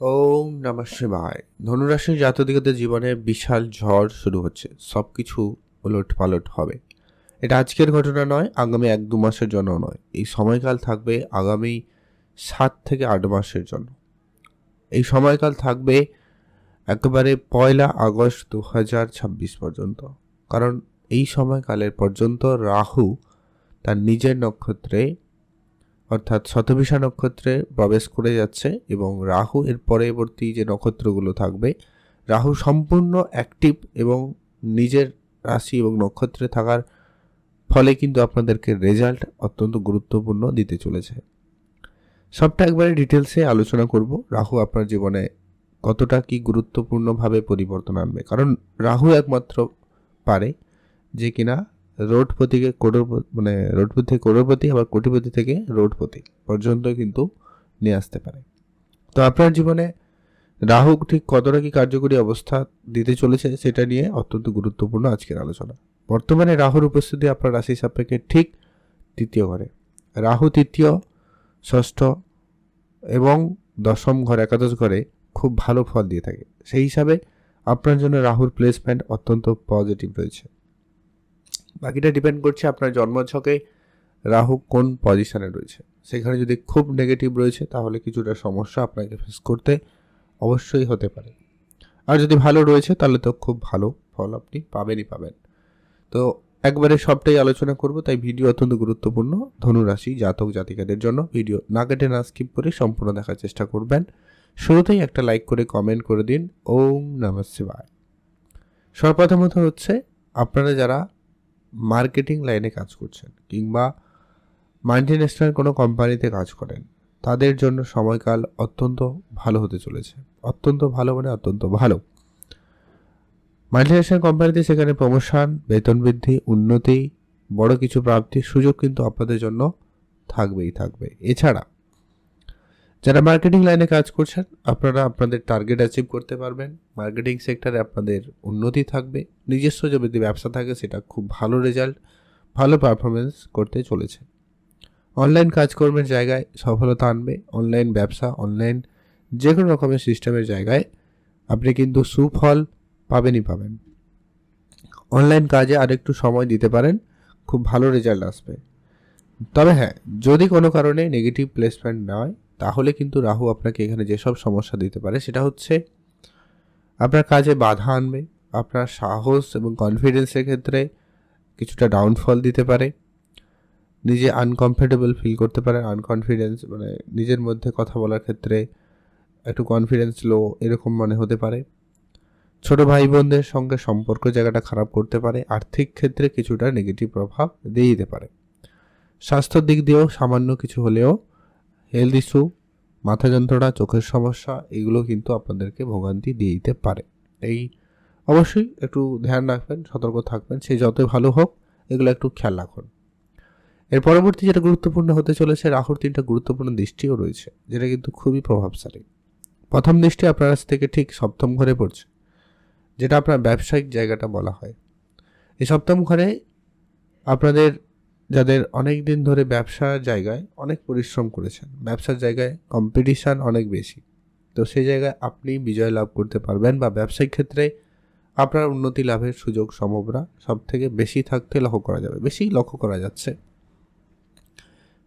ওম নমঃ শিবায়। ধনুরাশির জাতদিগতের জীবনে বিশাল ঝড় শুরু হচ্ছে। সব কিছু ওলট পালট হবে। এটা আজকের ঘটনা নয়, আগামী এক দু মাসের জন্য নয়। এই সময়কাল থাকবে আগামী সাত থেকে আট মাসের জন্য। এই সময়কাল থাকবে একেবারে পয়লা আগস্ট দু হাজার ছাব্বিশ পর্যন্ত। কারণ এই সময়কালের পর্যন্ত রাহু তার নিজের নক্ষত্রে অর্থাৎ শতভিষা নক্ষত্রে প্রবেশ করে যাচ্ছে এবং রাহু এর পরবর্তী যে নক্ষত্রগুলো থাকবে, রাহু সম্পূর্ণ অ্যাক্টিভ এবং নিজের রাশি এবং নক্ষত্রে থাকার ফলে কিন্তু আপনাদেরকে রেজাল্ট অত্যন্ত গুরুত্বপূর্ণ দিতে চলেছে। সবটা একবারে ডিটেলসে আলোচনা করব, রাহু আপনার জীবনে কতটা কি গুরুত্বপূর্ণভাবে পরিবর্তন আনবে। কারণ রাহু একমাত্র পারে যে কিনা রোডপতিকে কোটিপতি মানে রোডপতি থেকে কোটিপতি আবার কোটিপতি থেকে রোডপতি পর্যন্ত কিন্তু নিয়ে আসতে পারে। তো আপনার জীবনে রাহু ঠিক কতটা কি কার্যকরী অবস্থা দিতে চলেছে সেটা নিয়ে অত্যন্ত গুরুত্বপূর্ণ আজকের আলোচনা। বর্তমানে রাহুর উপস্থিতি আপনার রাশি সাপেক্ষে ঠিক তৃতীয় ঘরে। রাহু তৃতীয়, ষষ্ঠ এবং দশম ঘর, একাদশ ঘরে খুব ভালো ফল দিয়ে থাকে। সেই হিসাবে আপনার জন্য রাহুর প্লেসমেন্ট অত্যন্ত পজিটিভ রয়েছে। বাকিটা ডিপেন্ড করছে আপনার জন্মছকে রাহু কোন পজিশনে রয়েছে। সেখানে যদি খুব নেগেটিভ রয়েছে, তাহলে কিছুটা সমস্যা আপনাকে ফেস করতে অবশ্যই হতে পারে। আর যদি ভালো রয়েছে, তাহলে তো খুব ভালো ফল আপনি পাবেনই পাবেন। তো একবারে সবটাই আলোচনা করব, তাই ভিডিও অত্যন্ত গুরুত্বপূর্ণ। ধনুরাশি, জাতক, জাতিকাদের জন্য ভিডিও না কেটে না স্কিপ করে সম্পূর্ণ দেখার চেষ্টা করবেন। শুরুতেই একটা লাইক করে কমেন্ট করে দিন। ওম নমঃ শিবায়। সর্বপ্রথমত হচ্ছে, আপনারা যারা মার্কেটিং লাইনে কাজ করছেন কিংবা মাল্টিন্যাশনাল কোনো কোম্পানিতে কাজ করেন, তাদের জন্য সময়কাল অত্যন্ত ভালো হতে চলেছে। অত্যন্ত ভালো মানে অত্যন্ত ভালো। মাল্টিন্যাশনাল কোম্পানিতে সেখানে প্রমোশন বেতন বৃদ্ধি, উন্নতি, বড় কিছু প্রাপ্তির সুযোগ কিন্তু আপনাদের জন্য থাকবেই, থাকবে। এছাড়া যারা মার্কেটিং লাইনে কাজ করছেন, আপনারা আপনাদের টার্গেট অ্যাচিভ করতে পারবেন। মার্কেটিং সেক্টরে আপনাদের উন্নতি থাকবে। নিজস্ব যদি ব্যবসা থাকে, সেটা খুব ভালো রেজাল্ট ভালো পারফরমেন্স করতে চলেছে। অনলাইন কাজকর্মের জায়গায় সফলতা আনবে। অনলাইন ব্যবসা অনলাইন যে কোনো রকমের সিস্টেমের জায়গায় আপনি কিন্তু সুফল পাবেনই পাবেন। অনলাইন কাজে আরেকটু সময় দিতে পারেন, খুব ভালো রেজাল্ট আসবে। তবে হ্যাঁ যদি কোনো কারণে নেগেটিভ প্লেসমেন্ট নয় তাহলে কিন্তু রাহু আপনাকে এখানে যেসব সমস্যা দিতে পারে, সেটা হচ্ছে আপনার কাজে বাধা আনবে, আপনার সাহস এবং কনফিডেন্সের ক্ষেত্রে কিছুটা ডাউনফল দিতে পারে, নিজে আনকমফর্টেবল ফিল করতে পারেন আনকনফিডেন্স মানে নিজের মধ্যে কথা বলার ক্ষেত্রে একটু কনফিডেন্স লো এরকম মনে হতে পারে। ছোট ভাই বোনদের সঙ্গে সম্পর্ক জায়গাটা খারাপ করতে পারে, আর্থিক ক্ষেত্রে কিছুটা নেগেটিভ প্রভাব দিয়ে দিতে পারে। স্বাস্থ্যর দিক দিয়েও সামান্য কিছু হলেও হেলথ ইস্যু মাথা যন্ত্রণা, চোখের সমস্যা, এগুলো কিন্তু আপনাদেরকে ভোগান্তি দিয়ে দিতে পারে। এই অবশ্যই একটু ধ্যান রাখবেন, সতর্ক থাকবেন, সে যতই ভালো হোক, এগুলো একটু খেয়াল রাখুন। এর পরবর্তী যেটা গুরুত্বপূর্ণ হতে চলেছে, রাহুর তিনটা গুরুত্বপূর্ণ দৃষ্টিও রয়েছে, যেটা কিন্তু খুবই প্রভাবশালী। প্রথম দৃষ্টি আপনার কাছ থেকে ঠিক সপ্তম ঘরে পড়ছে, যেটা আপনার ব্যবসায়িক জায়গাটা বলা হয়। এই সপ্তম ঘরে আপনাদের যাদের অনেক দিন ধরে ব্যবসার জায়গায় অনেক পরিশ্রম করেছেন। ব্যবসার জায়গায় কম্পিটিশান অনেক বেশি। তো সেই জায়গায় আপনি বিজয় লাভ করতে পারবেন বা ব্যবসায়িক ক্ষেত্রে আপনার উন্নতি লাভের সুযোগ সম্ভাবনা সব থেকে বেশি থাকতে লক্ষ্য করা যাবে, বেশি লক্ষ্য করা যাচ্ছে।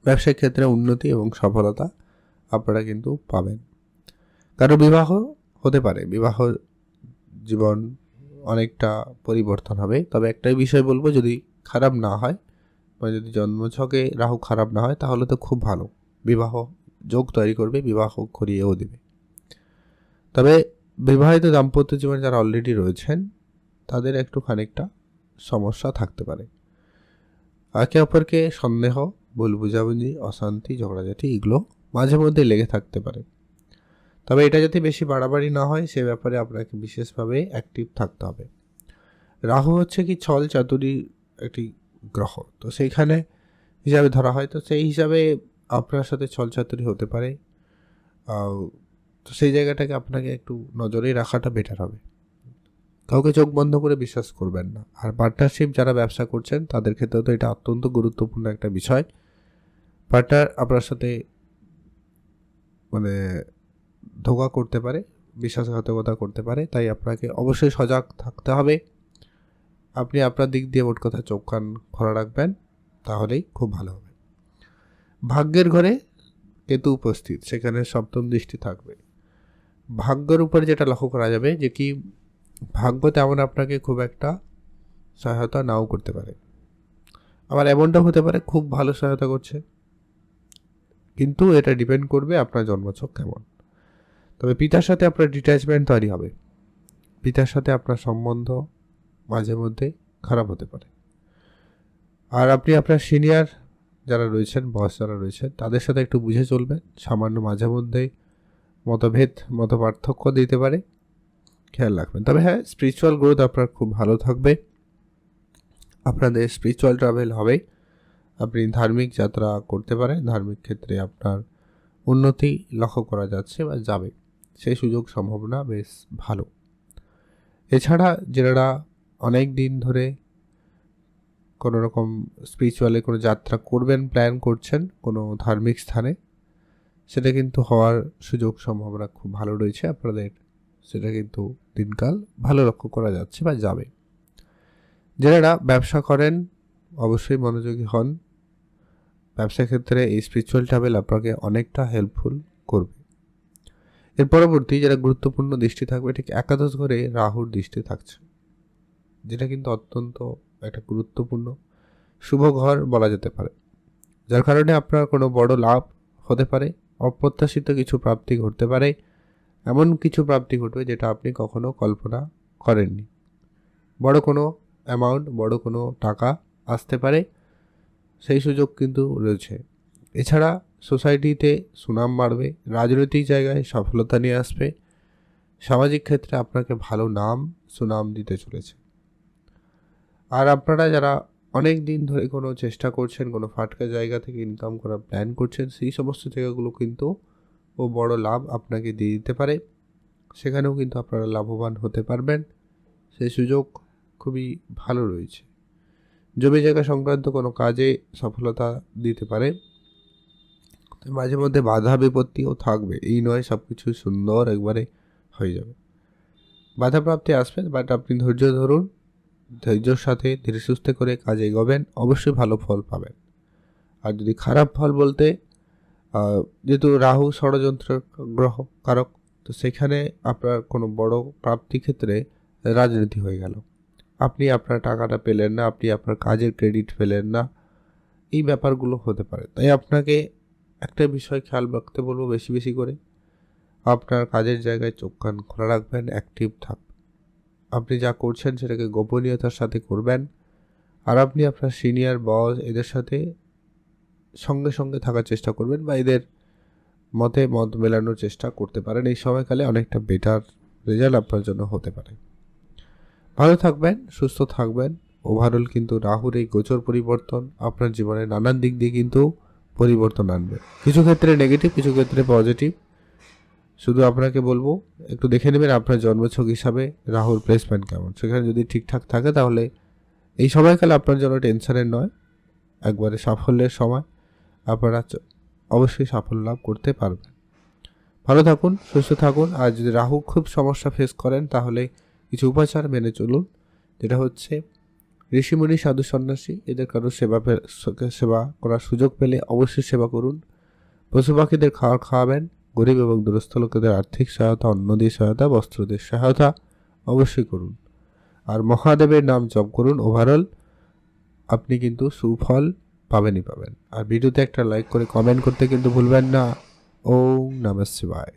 ব্যবসায়িক ক্ষেত্রে উন্নতি এবং সফলতা আপনারা কিন্তু পাবেন। কারও বিবাহ হতে পারে, বিবাহ জীবন অনেকটা পরিবর্তন হবে। তবে একটাই বিষয় বলব, যদি খারাপ না হয় মানে যদি জন্মছকে রাহু খারাপ না হয়, তাহলে তো খুব ভালো। বিবাহ, যোগ তৈরি করবে, বিবাহ করিয়েও দেবে। তবে বিবাহিত দাম্পত্য জীবনে যারা অলরেডি রয়েছেন, তাদের একটু খানিকটা সমস্যা থাকতে পারে। একে অপরকে সন্দেহ, ভুল বুঝাবুঝি, অশান্তি, ঝগড়াঝাটি এগুলো মাঝে মধ্যে লেগে থাকতে পারে। তবে এটা যাতে বেশি বাড়াবাড়ি না হয়, সে ব্যাপারে আপনাকে বিশেষভাবে অ্যাক্টিভ থাকতে হবে। রাহু হচ্ছে কি ছল চাতুরি একটি গ্রহ। তো সেইখানে হিসাবে ধরা হয়। তো সেই হিসাবে আপনার সাথে ছলচাতুরি হতে পারে। তো সেই জায়গাটাকে আপনাকে একটু নজরে রাখাটা বেটার হবে। কাউকে চোখ বন্ধ করে বিশ্বাস করবেন না। আর পার্টনারশিপ যারা ব্যবসা করছেন, তাদের ক্ষেত্রে তো এটা অত্যন্ত গুরুত্বপূর্ণ একটা বিষয়। পার্টনার আপনার সাথে মানে ধোকা করতে পারে, বিশ্বাসঘাতকতা করতে পারে। তাই আপনাকে অবশ্যই সজাগ থাকতে হবে। আপনি আপনার দিক দিয়ে মোট কথা চোখ কান খোলা রাখবেন, তাহলেই খুব ভালো হবে। ভাগ্যের ঘরে কেতু উপস্থিত, সেখানে সপ্তম দৃষ্টি থাকবে। ভাগ্যের উপরে যেটা লক্ষ্য করা যাবে যে কি ভাগ্য তেমন আপনাকে খুব একটা সহায়তা নাও করতে পারে। আবার এমনটা হতে পারে, খুব ভালো সহায়তা করছে। কিন্তু এটা ডিপেন্ড করবে আপনার জন্মছক কেমন। তবে পিতার সাথে আপনার ডিট্যাচমেন্ট তৈরি হবে। পিতার সাথে আপনার সম্বন্ধ মাঝে মধ্যে খারাপ হতে পারে। আর আপনি আপনার সিনিয়র যারা রয়েছেন বস যারা রয়েছেন, তাদের সাথে একটু বুঝে চলবেন। সামান্য মাঝে মধ্যেই মতভেদ মত পার্থক্য দিতে পারে। খেয়াল রাখবেন। তবে হ্যাঁ স্পিরিচুয়াল গ্রোথ আপনার খুব ভালো থাকবে। আপনাদের স্পিরিচুয়াল ট্রাভেল হবে। আপনি ধার্মিক যাত্রা করতে পারেন। ধার্মিক ক্ষেত্রে আপনার উন্নতি লক্ষ্য করা যাচ্ছে বা যাবে। সেই সুযোগ সম্ভাবনা বেশ ভালো। এছাড়া যারা অনেক দিন ধরে কোনো রকম স্পিরিচুয়ালে কোনো যাত্রা করবেন প্ল্যান করছেন কোনো ধার্মিক স্থানে, সেটা কিন্তু হওয়ার সুযোগ সম্ভাবনা খুব ভালো রয়েছে। আপনাদের সেটা কিন্তু দিনকাল ভালো লক্ষ্য করা যাচ্ছে বা যাবে। যারা ব্যবসা করেন, অবশ্যই মনোযোগী হন। ব্যবসা ক্ষেত্রে এই স্পিরিচুয়াল ট্রাভেল আপনাকে অনেকটা হেল্পফুল করবে। এর পরবর্তী যারা গুরুত্বপূর্ণ দৃষ্টি থাকবে, ঠিক একাদশ ঘরে রাহুর দৃষ্টি থাকছে। যেটা কিন্তু অত্যন্ত একটা গুরুত্বপূর্ণ, শুভ ঘর বলা যেতে পারে। যার কারণে আপনার কোনো বড় লাভ হতে পারে, অপ্রত্যাশিত কিছু প্রাপ্তি ঘটতে পারে, এমন কিছু প্রাপ্তি ঘটবে যেটা আপনি কখনো কল্পনা করেননি। বড় কোনো অ্যামাউন্ট বড় কোনো টাকা আসতে পারে, সেই সুযোগ কিন্তু রয়েছে। এছাড়া সোসাইটিতে সুনাম বাড়বে, রাজনৈতিক জায়গায় সফলতা নিয়ে আসবে, সামাজিক ক্ষেত্রে আপনাকে ভালো নাম, সুনাম দিতে চলেছে। আর আপনারা যারা অনেক দিন ধরে কোনো চেষ্টা করছেন, কোনো ফাটকা জায়গা থেকে ইনকাম করার প্ল্যান করছেন, সেই সমস্ত জায়গাগুলো কিন্তু ও বড় লাভ আপনাকে দিয়ে দিতে পারে। সেখানেও কিন্তু আপনারা লাভবান হতে পারবেন। সেই সুযোগ খুবই ভালো রয়েছে। জমি জায়গা সংক্রান্ত কোনো কাজে সফলতা দিতে পারে। মাঝে মধ্যে বাধা বিপত্তিও থাকবে। এই নয় সব কিছু সুন্দর একবারে হয়ে যাবে। বাধাপ্রাপ্তি আসবে বাট আপনি ধৈর্য ধরুন। ধৈর্যর সাথে ধীরে সুস্থে করে কাজে এগোবেন, অবশ্যই ভালো ফল পাবেন। আর যদি খারাপ ফল বলতে যেহেতু রাহু ষড়যন্ত্র গ্রহ কারক, তো সেখানে আপনার কোনো বড় প্রাপ্তি ক্ষেত্রে রাজনীতি হয়ে গেল। আপনি আপনার টাকাটা পেলেন না, আপনি আপনার কাজের ক্রেডিট পেলেন না, এই ব্যাপারগুলো হতে পারে। তাই আপনাকে একটা বিষয় খেয়াল রাখতে বলব বেশি বেশি করে। আপনার কাজের জায়গায় চোখ কান খোলা রাখবেন অ্যাক্টিভ থাকবেন। আপনি যা করছেন সেটাকে গোপনীয়তার সাথে করবেন। আর আপনি আপনার সিনিয়র বস এদের সাথে সঙ্গে সঙ্গে থাকার চেষ্টা করবেন বা এদের মতে মত মেলানোর চেষ্টা করতে পারেন। এই সময়কালে অনেকটা বেটার রেজাল্ট আপনার জন্য হতে পারে। ভালো থাকবেন, সুস্থ থাকবেন। ওভারঅল কিন্তু রাহুর এই গোচর পরিবর্তন আপনার জীবনে নানান দিক দিয়ে কিন্তু পরিবর্তন আনবে। কিছু ক্ষেত্রে নেগেটিভ কিছু ক্ষেত্রে পজিটিভ শুধু আপনাকে বলব, একটু দেখে নেবেন আপনার জন্মছক হিসাবে রাহুর প্লেসমেন্ট কেমন। সেখানে যদি ঠিকঠাক থাকে তাহলে এই সময়কালে আপনার জন্য টেনশনের নয়। একবারে সাফল্যের সময়। আপনারা অবশ্যই সাফল্য লাভ করতে পারবেন। ভালো থাকুন, সুস্থ থাকুন। আর যদি রাহু খুব সমস্যা ফেস করেন, তাহলে কিছু উপাচার মেনে চলুন। যেটা হচ্ছে ঋষিমণি সাধু সন্ন্যাসী, এদের কারও সেবা সেবা করার সুযোগ পেলে অবশ্যই সেবা করুন। পশু পাখিদের খাওয়ার খাওয়াবেন। গরিব এবং দুরস্থ লোকেদের আর্থিক সহায়তা অন্নদের সহায়তা বস্ত্রদের সহায়তা অবশ্যই করুন। আর মহাদেবের নাম জপ করুন। ওভারঅল আপনি কিন্তু সুফল পাবেনই পাবেন। আর ভিডিওতে একটা লাইক করে কমেন্ট করতে কিন্তু ভুলবেন না। ওম নমঃ শিবায়।